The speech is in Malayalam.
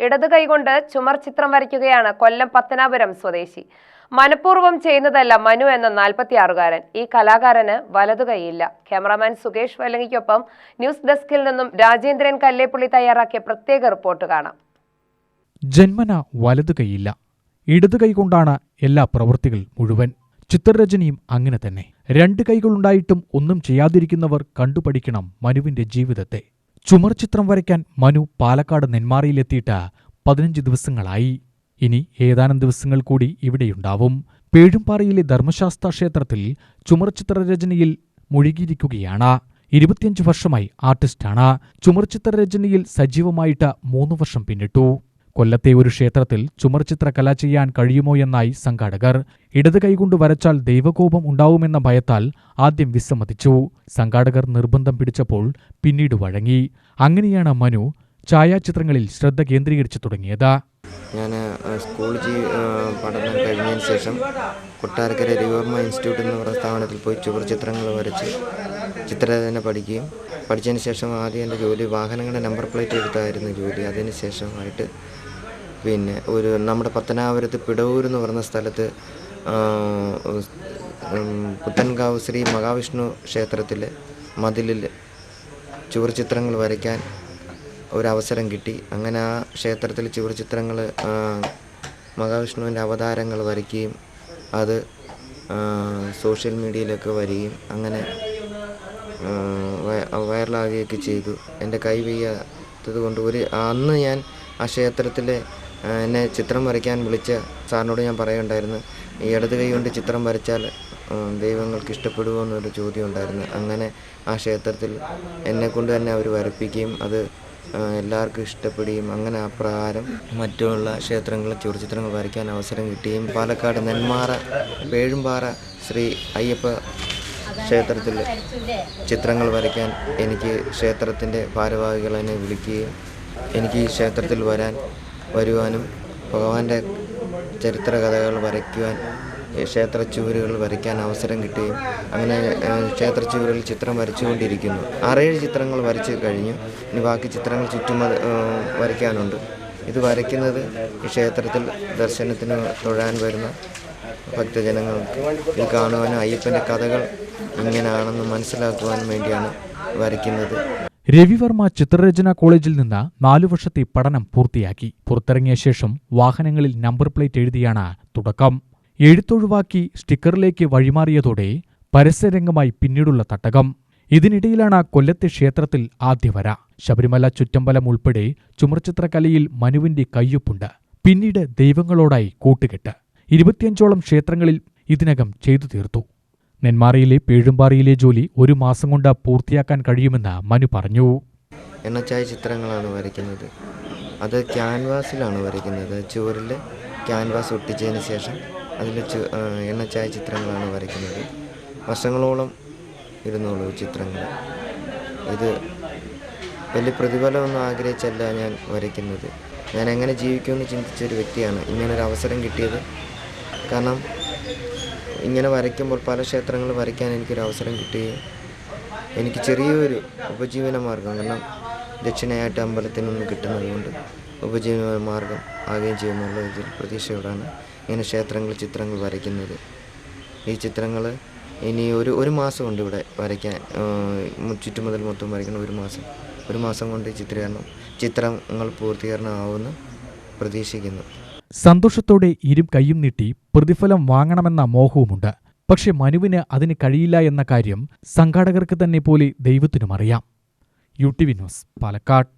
ഇടത് കൈകൊണ്ട് ചുമർ ചിത്രം വരയ്ക്കുകയാണ് കൊല്ലം പത്തനാപുരം സ്വദേശി. മനഃപൂർവം ചെയ്യുന്നതല്ല മനു എന്ന നാൽപ്പത്തിയാറുകാരൻ. ഈ കലാകാരന് വലതു കൈയില്ല. ക്യാമറാമാൻ സുകേഷ് വല്ലങ്ങിക്കൊപ്പം ന്യൂസ് ഡെസ്കിൽ നിന്നും രാജേന്ദ്രൻ കല്ലേപ്പുള്ളി തയ്യാറാക്കിയ പ്രത്യേക റിപ്പോർട്ട് കാണാം. ജന്മന വലതു കൈയില്ല. ഇടതു കൈകൊണ്ടാണ് എല്ലാ പ്രവൃത്തികൾ മുഴുവൻ. ചിത്രരചനയും അങ്ങനെ തന്നെ. രണ്ട് കൈകളുണ്ടായിട്ടും ഒന്നും ചെയ്യാതിരിക്കുന്നവർ കണ്ടുപഠിക്കണം മനുവിന്റെ ജീവിതത്തെ. ചുമർ ചിത്രം വരയ്ക്കാൻ മനു പാലക്കാട് നെന്മാറയിലെത്തിയിട്ട് പതിനഞ്ച് ദിവസങ്ങളായി. ഇനി ഏതാനും ദിവസങ്ങൾ കൂടി ഇവിടെയുണ്ടാവും. പേഴുംപാറയിലെ ധർമ്മശാസ്ത്ര ക്ഷേത്രത്തിൽ ചുമർ ചിത്രരചനയിൽ മുഴുകിയിരിക്കുകയാണ്. ഇരുപത്തിയഞ്ച് വർഷമായി ആർട്ടിസ്റ്റാണ്. ചുമർ ചിത്രരചനയിൽ സജീവമായിട്ട് മൂന്ന് വർഷം പിന്നിട്ടു. കൊല്ലത്തെ ഒരു ക്ഷേത്രത്തിൽ ചുമർചിത്ര കല ചെയ്യാൻ കഴിയുമോ എന്നായി സംഘാടകർ. ഇടത് കൈകൊണ്ട് വരച്ചാൽ ദൈവകോപം ഉണ്ടാവുമെന്ന ഭയത്താൽ ആദ്യം വിസമ്മതിച്ചു. സംഘാടകർ നിർബന്ധം പിടിച്ചപ്പോൾ പിന്നീട് വഴങ്ങി. അങ്ങനെയാണ് മനു ഛായാചിത്രങ്ങളിൽ ശ്രദ്ധ കേന്ദ്രീകരിച്ചു തുടങ്ങിയത്. ഞാൻ സ്കൂൾ പഠനം കഴിഞ്ഞതിന് ശേഷം കൊട്ടാരക്കര രവിവർമ്മ ഇൻസ്റ്റിറ്റ്യൂട്ട് എന്ന പറഞ്ഞ സ്ഥാപനത്തിൽ പോയി ചുവർ ചിത്രങ്ങൾ വരച്ച് ചിത്രരചന പഠിക്കുകയും പഠിച്ചതിന് ശേഷം ആദ്യം എന്റെ ജോലി വാഹനങ്ങളുടെ നമ്പർ പ്ലേറ്റ് എടുത്തായിരുന്നു ജോലി. അതിന് ശേഷമായിട്ട് പിന്നെ ഒരു നമ്മുടെ പത്തനാപുരത്ത് പിടവൂർ എന്ന് പറയുന്ന സ്ഥലത്ത് പുത്തൻകാവ് ശ്രീ മഹാവിഷ്ണു ക്ഷേത്രത്തിലെ മതിലിൽ ചുവർ ചിത്രങ്ങൾ വരയ്ക്കാൻ ഒരവസരം കിട്ടി. അങ്ങനെ ആ ക്ഷേത്രത്തിൽ ചുവർ ചിത്രങ്ങൾ മഹാവിഷ്ണുവിന്റെ അവതാരങ്ങൾ വരയ്ക്കുകയും അത് സോഷ്യൽ മീഡിയയിലൊക്കെ വരികയും അങ്ങനെ വൈറലാകുകയൊക്കെ ചെയ്തു. എന്റെ കൈ വയ്യാത്തത് കൊണ്ട് ഒരു അന്ന് ഞാൻ ആ ക്ഷേത്രത്തിലെ എന്നെ ചിത്രം വരയ്ക്കാൻ വിളിച്ച സാറിനോട് ഞാൻ പറയുണ്ടായിരുന്നു ഈ ഇടത് കൈ കൊണ്ട് ചിത്രം വരച്ചാൽ ദൈവങ്ങൾക്ക് ഇഷ്ടപ്പെടുമോ എന്നൊരു ചോദ്യം ഉണ്ടായിരുന്നു. അങ്ങനെ ആ ക്ഷേത്രത്തിൽ എന്നെക്കൊണ്ട് തന്നെ അവർ വരപ്പിക്കുകയും അത് എല്ലാവർക്കും ഇഷ്ടപ്പെടുകയും അങ്ങനെ ആ പ്രകാരം മറ്റുള്ള ക്ഷേത്രങ്ങളിൽ ചുവർചിത്രങ്ങൾ വരയ്ക്കാൻ അവസരം കിട്ടുകയും പാലക്കാട് നെന്മാറ പേഴുംപാറ ശ്രീ അയ്യപ്പ ക്ഷേത്രത്തിൽ ചിത്രങ്ങൾ വരയ്ക്കാൻ എനിക്ക് ക്ഷേത്രത്തിന്റെ ഭാരവാഹികൾ എന്നെ വിളിക്കുകയും എനിക്ക് ഈ ക്ഷേത്രത്തിൽ വരാൻ വരുവാനും ഭഗവാന്റെ ചരിത്ര കഥകൾ വരയ്ക്കുവാൻ ക്ഷേത്ര ചുവരുകൾ വരയ്ക്കാൻ അവസരം കിട്ടുകയും അങ്ങനെ ക്ഷേത്ര ചുവരുകളിൽ ചിത്രം വരച്ചുകൊണ്ടിരിക്കുന്നു. ആറേഴ് ചിത്രങ്ങൾ വരച്ച് കഴിഞ്ഞു. ഇനി ബാക്കി ചിത്രങ്ങൾ ചുറ്റും വരയ്ക്കാനുണ്ട്. ഇത് വരയ്ക്കുന്നത് ക്ഷേത്രത്തിൽ ദർശനത്തിന് തൊഴാൻ വരുന്ന ഭക്തജനങ്ങൾക്ക് ഇത് കാണുവാനും അയ്യപ്പന്റെ കഥകൾ ഇങ്ങനെയാണെന്ന് മനസ്സിലാക്കുവാനും വേണ്ടിയാണ് വരയ്ക്കുന്നത്. രവിവർമ്മ ചിത്രരചനാ കോളേജിൽ നിന്ന് നാലു വർഷത്തെ പഠനം പൂർത്തിയാക്കി. പുറത്തിറങ്ങിയ ശേഷം വാഹനങ്ങളിൽ നമ്പർ പ്ലേറ്റ് എഴുതിയാണ് തുടക്കം. എഴുത്തൊഴിവാക്കി സ്റ്റിക്കറിലേക്ക് വഴിമാറിയതോടെ പരസ്യരംഗമായി പിന്നീടുള്ള തട്ടകം. ഇതിനിടയിലാണ് കൊല്ലത്തെ ക്ഷേത്രത്തിൽ ആദ്യ വര. ശബരിമല ചുറ്റമ്പലം ഉൾപ്പെടെ ചുമർചിത്രകലയിൽ മനുവിന്റെ കയ്യൊപ്പുണ്ട്. പിന്നീട് ദൈവങ്ങളോടായി കൂട്ടുകെട്ട്. ഇരുപത്തിയഞ്ചോളം ക്ഷേത്രങ്ങളിൽ ഇതിനകം ചെയ്തു തീർത്തു. നെന്മാറയിലെ പേഴുംപാറയിലെ ജോലി ഒരു മാസം കൊണ്ട് പൂർത്തിയാക്കാൻ കഴിയുമെന്ന് മനു പറഞ്ഞു. എണ്ണച്ചായ ചിത്രങ്ങളാണ് വരയ്ക്കുന്നത്. അത് ക്യാൻവാസിലാണ് വരയ്ക്കുന്നത്. ചുവരിൽ ക്യാൻവാസ് ഒട്ടിച്ചതിന് ശേഷം അതിൽ എണ്ണച്ചായ ചിത്രങ്ങളാണ് വരയ്ക്കുന്നത്. വർഷങ്ങളോളം ഇരുന്നുള്ളൂ ചിത്രങ്ങൾ ഇത് വലിയ പ്രതിഫലമൊന്നും ആഗ്രഹിച്ചല്ല ഞാൻ വരയ്ക്കുന്നത്. ഞാൻ എങ്ങനെ ജീവിക്കുമെന്ന് ചിന്തിച്ചൊരു വ്യക്തിയാണ്. ഇങ്ങനൊരു അവസരം കിട്ടിയത് കാരണം ഇങ്ങനെ വരയ്ക്കുമ്പോൾ പല ക്ഷേത്രങ്ങൾ വരയ്ക്കാൻ എനിക്കൊരു അവസരം കിട്ടി. എനിക്ക് ചെറിയൊരു ഉപജീവന മാർഗം കാരണം ദക്ഷിണയായിട്ട് അമ്പലത്തിൽ നിന്ന് കിട്ടുന്നത് കൊണ്ട് ഉപജീവന മാർഗം ആകുകയും ചെയ്യുന്നുള്ള ഇതിൽ പ്രതീക്ഷയോടാണ് ഇങ്ങനെ ക്ഷേത്രങ്ങൾ ചിത്രങ്ങൾ വരയ്ക്കുന്നത്. ഈ ചിത്രങ്ങൾ ഇനി ഒരു ഒരു മാസം കൊണ്ട് ഇവിടെ വരയ്ക്കാൻ. ചുറ്റുമുതൽ മൊത്തം വരയ്ക്കണം ഒരു മാസം. ഒരു മാസം കൊണ്ട് ചിത്രീകരണം ചിത്രങ്ങൾ പൂർത്തീകരണമാവുമെന്ന് പ്രതീക്ഷിക്കുന്നു. സന്തോഷത്തോടെ ഇരും കൈയും നീട്ടി പ്രതിഫലം വാങ്ങണമെന്ന മോഹവുമുണ്ട്. പക്ഷെ മനുവിന് അതിന് കഴിയില്ല എന്ന കാര്യം സംഘാടകർക്ക് തന്നെ പോലെ ദൈവത്തിനും അറിയാം. U T V news Palakkad.